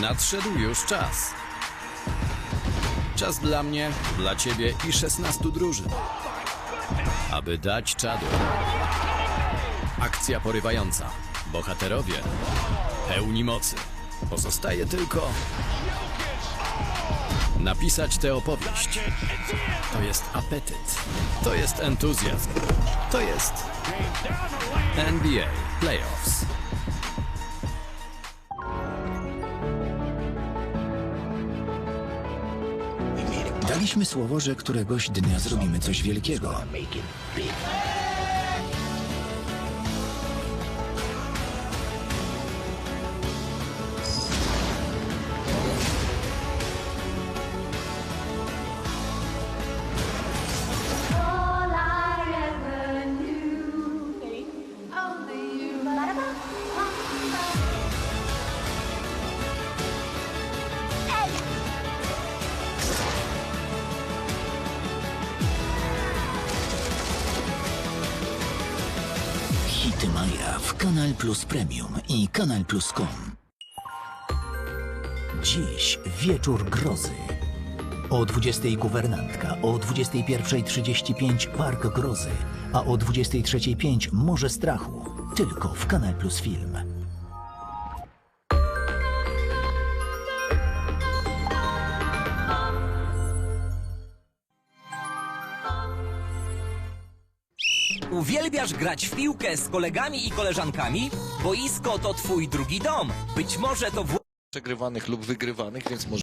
Nadszedł już czas. Czas dla mnie, dla ciebie i 16 drużyn. Aby dać czadu. Akcja porywająca. Bohaterowie pełni mocy. Pozostaje tylko napisać tę opowieść. To jest apetyt. To jest entuzjazm. To jest NBA Playoffs. Daliśmy słowo, że któregoś dnia zrobimy coś wielkiego. Hity Maja w Kanal Plus Premium i Kanal Plus.com. Dziś wieczór grozy. O 20 guwernantka, o 21.35 park grozy, a o 23.05 morze strachu. Tylko w Kanal Plus Film. Uwielbiasz grać w piłkę z kolegami i koleżankami? Boisko to twój drugi dom. Być może to w przegrywanych lub wygrywanych, więc może